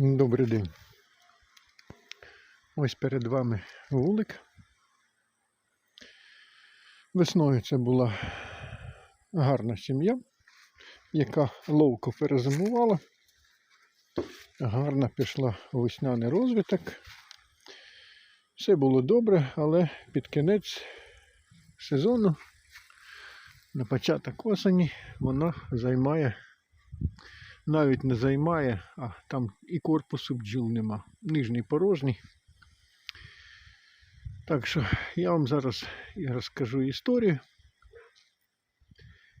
Добрий день. Ось перед вами вулик. Весною це була гарна сім'я, яка ловко перезимувала. Гарно пішла весняний розвиток. Все було добре, але під кінець сезону, на початок осені, вона займає навіть не займає, а там і корпусу бджіл нема. Нижній порожній. Так що я вам зараз розкажу історію,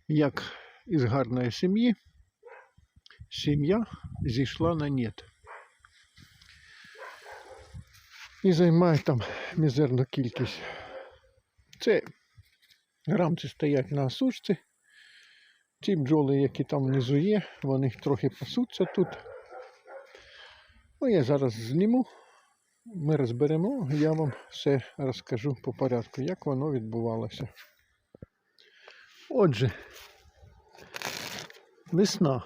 як із гарної сім'ї сім'я зійшла на нет. І займає там мізерну кількість. Це рамці стоять на осушці. Ті бджоли, які там внизу є, вони трохи пасуться тут. Ну, я зараз зніму, ми розберемо, я вам все розкажу по порядку, як воно відбувалося. Отже, весна.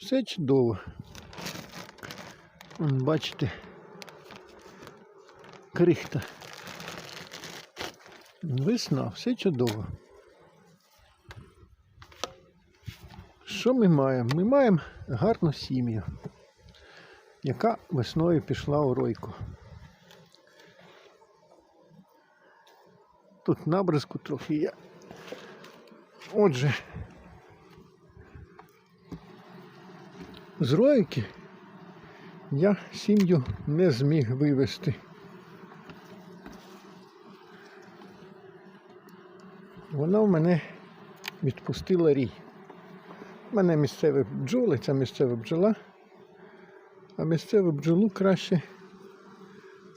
Все чудово. Бачите, крихта. Весна, все чудово. Що ми маємо? Ми маємо гарну сім'ю, яка весною пішла у ройку. Тут набризку трохи є. Отже, з ройки я сім'ю не зміг вивести. Вона в мене відпустила рій. Мене місцеві бджоли, це місцева бджола. А місцеву бджолу краще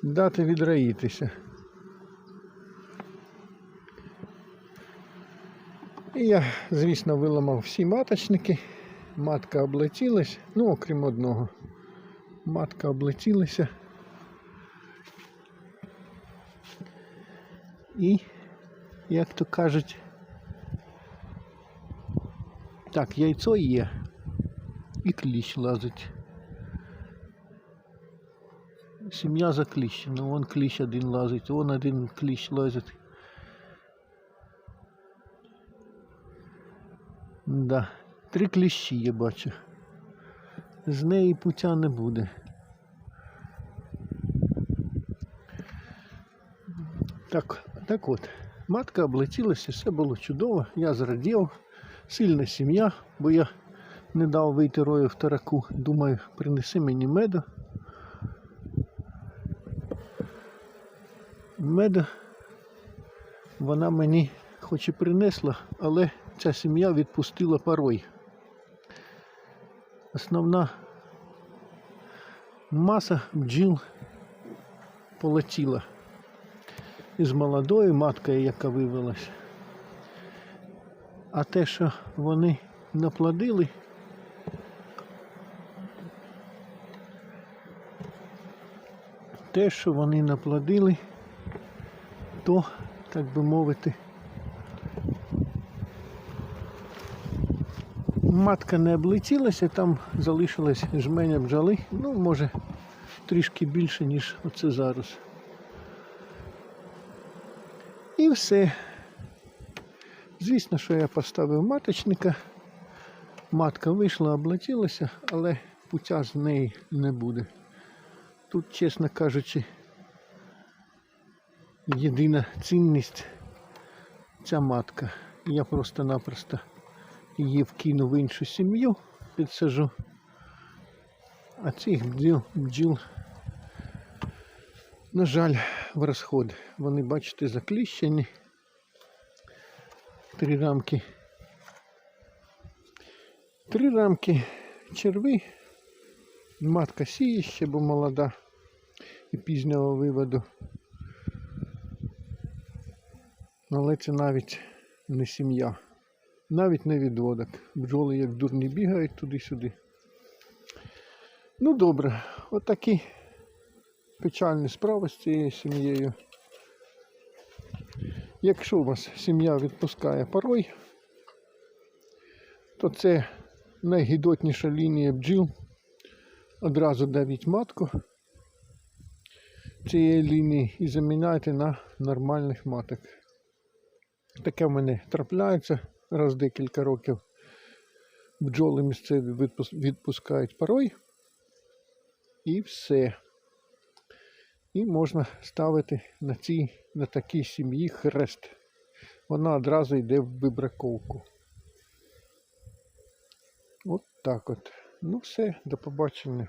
дати відраїтися. І я, звісно, виламав всі маточники. Матка облетілась, ну, окрім одного. Матка облетілася. І, як то кажуть, так, яйцо є. І кліщ лазить. Сім'я закліщена. Вон кліщ один лазить, вон один кліщ лазить. Да. Три кліщі я бачу. З неї пуття не буде. Так, так от, матка облетілася, все було чудово, я зрадів. Сильна сім'я, бо я не дав вийти рою в тараку. Думаю, принеси мені меду. Меда вона мені хоч і принесла, але ця сім'я відпустила парой. Основна маса бджіл полетіла із молодою маткою, яка вивелась. А те, що вони наплодили, те, що вони наплодили, то, так би мовити, матка не облетілася, там залишилось жменя бджоли, ну, може, трішки більше, ніж оце зараз. І все. Звісно, що я поставив маточника. Матка вийшла, облетілася, але пуття з неї не буде. Тут, чесно кажучи, єдина цінність ця матка. Я просто-напросто її вкину в іншу сім'ю, підсажу. А цих бджіл, бджіл, на жаль, в розход. Вони, бачите, закліщені три рамки. Три рамки черви. Матка сіє ще, бо молода і пізнього виводу. Але це навіть не сім'я, навіть не відводок. Бджоли як дурні бігають туди-сюди. Ну добре, отакі печальні справи з цією сім'єю. Якщо вас сім'я відпускає парой, то це найгідотніша лінія бджіл одразу давіть матку цієї лінії і заміняйте на нормальних маток. Таке в мене трапляється раз декілька років. Бджоли місцеві відпускають парой. І все. І можна ставити на цій, на такій сім'ї хрест. Вона одразу йде в вибраковку. От так от. Ну все, до побачення.